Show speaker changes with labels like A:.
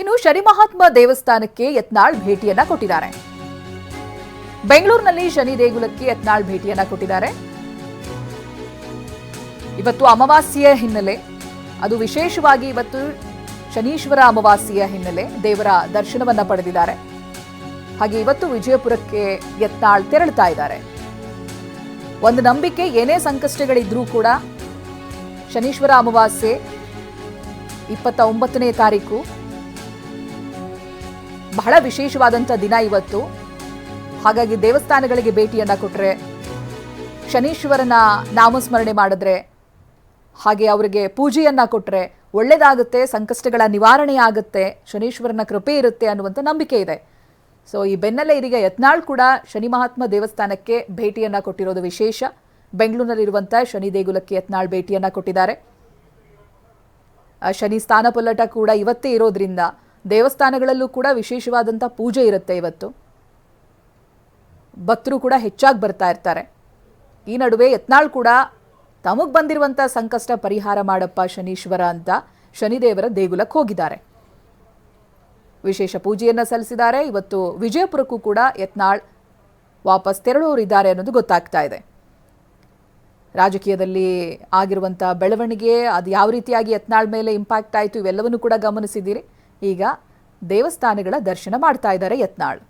A: ಇನ್ನು ಶನಿ ಮಹಾತ್ಮ ದೇವಸ್ಥಾನಕ್ಕೆ ಯತ್ನಾಳ್ ಭೇಟಿಯನ್ನ ಕೊಟ್ಟಿದ್ದಾರೆ. ಬೆಂಗಳೂರಿನಲ್ಲಿ ಶನಿ ದೇಗುಲಕ್ಕೆ ಯತ್ನಾಳ್ ಭೇಟಿಯನ್ನ ಕೊಟ್ಟಿದ್ದಾರೆ. ಇವತ್ತು ಅಮಾವಾಸ್ಯೆಯ ಹಿನ್ನೆಲೆ, ಅದು ವಿಶೇಷವಾಗಿ ಇವತ್ತು ಶನೀಶ್ವರ ಅಮಾವಾಸ್ಯೆಯ ಹಿನ್ನೆಲೆ ದೇವರ ದರ್ಶನವನ್ನ ಪಡೆದಿದ್ದಾರೆ. ಹಾಗೆ ಇವತ್ತು ವಿಜಯಪುರಕ್ಕೆ ಯತ್ನಾಳ್ ತೆರಳುತ್ತಾ ಇದ್ದಾರೆ. ಒಂದು ನಂಬಿಕೆ, ಏನೇ ಸಂಕಷ್ಟಗಳಿದ್ರೂ ಕೂಡ ಶನೀಶ್ವರ ಅಮಾವಾಸ್ಯೆ ಇಪ್ಪತ್ತ ಒಂಬತ್ತನೇ ತಾರೀಕು ಬಹಳ ವಿಶೇಷವಾದಂಥ ದಿನ ಇವತ್ತು. ಹಾಗಾಗಿ ದೇವಸ್ಥಾನಗಳಿಗೆ ಭೇಟಿಯನ್ನ ಕೊಟ್ಟರೆ ಶನೀಶ್ವರನ ನಾಮಸ್ಮರಣೆ ಮಾಡಿದ್ರೆ, ಹಾಗೆ ಅವರಿಗೆ ಪೂಜೆಯನ್ನ ಕೊಟ್ಟರೆ ಒಳ್ಳೇದಾಗುತ್ತೆ, ಸಂಕಷ್ಟಗಳ ನಿವಾರಣೆ ಆಗುತ್ತೆ, ಶನೀಶ್ವರನ ಕೃಪೆ ಇರುತ್ತೆ ಅನ್ನುವಂಥ ನಂಬಿಕೆ ಇದೆ. ಸೊ ಈ ಬೆನ್ನಲ್ಲೇ ಇದೀಗ ಯತ್ನಾಳ್ ಕೂಡ ಶನಿ ಮಹಾತ್ಮ ದೇವಸ್ಥಾನಕ್ಕೆ ಭೇಟಿಯನ್ನ ಕೊಟ್ಟಿರೋದು ವಿಶೇಷ. ಬೆಂಗಳೂರಿನಲ್ಲಿರುವಂಥ ಶನಿ ದೇಗುಲಕ್ಕೆ ಯತ್ನಾಳ್ ಭೇಟಿಯನ್ನ ಕೊಟ್ಟಿದ್ದಾರೆ. ಶನಿ ಸ್ಥಾನ ಪಲ್ಲಟ ಕೂಡ ಇವತ್ತೇ ಇರೋದ್ರಿಂದ ದೇವಸ್ಥಾನಗಳಲ್ಲೂ ಕೂಡ ವಿಶೇಷವಾದಂಥ ಪೂಜೆ ಇರುತ್ತೆ ಇವತ್ತು. ಭಕ್ತರು ಕೂಡ ಹೆಚ್ಚಾಗಿ ಬರ್ತಾ ಇರ್ತಾರೆ. ಈ ನಡುವೆ ಯತ್ನಾಳ್ ಕೂಡ ತಮಗೆ ಬಂದಿರುವಂಥ ಸಂಕಷ್ಟ ಪರಿಹಾರ ಮಾಡಪ್ಪ ಶನೀಶ್ವರ ಅಂತ ಶನಿದೇವರ ದೇಗುಲಕ್ಕೆ ಹೋಗಿದ್ದಾರೆ. ವಿಶೇಷ ಪೂಜೆಯನ್ನು ಸಲ್ಲಿಸಿದ್ದಾರೆ. ಇವತ್ತು ವಿಜಯಪುರಕ್ಕೂ ಕೂಡ ಯತ್ನಾಳ್ ವಾಪಸ್ ತೆರಳುವರಿದ್ದಾರೆ ಅನ್ನೋದು ಗೊತ್ತಾಗ್ತಾ ಇದೆ. ರಾಜಕೀಯದಲ್ಲಿ ಆಗಿರುವಂಥ ಬೆಳವಣಿಗೆ, ಅದು ಯಾವ ರೀತಿಯಾಗಿ ಯತ್ನಾಳ್ ಮೇಲೆ ಇಂಪ್ಯಾಕ್ಟ್ ಆಯಿತು, ಇವೆಲ್ಲವನ್ನು ಕೂಡ ಗಮನಿಸಿದ್ದೀರಿ. ಈಗ ದೇವಸ್ಥಾನಗಳ ದರ್ಶನ ಮಾಡ್ತಾ ಇದ್ದಾರೆ ಯತ್ನಾಳ್.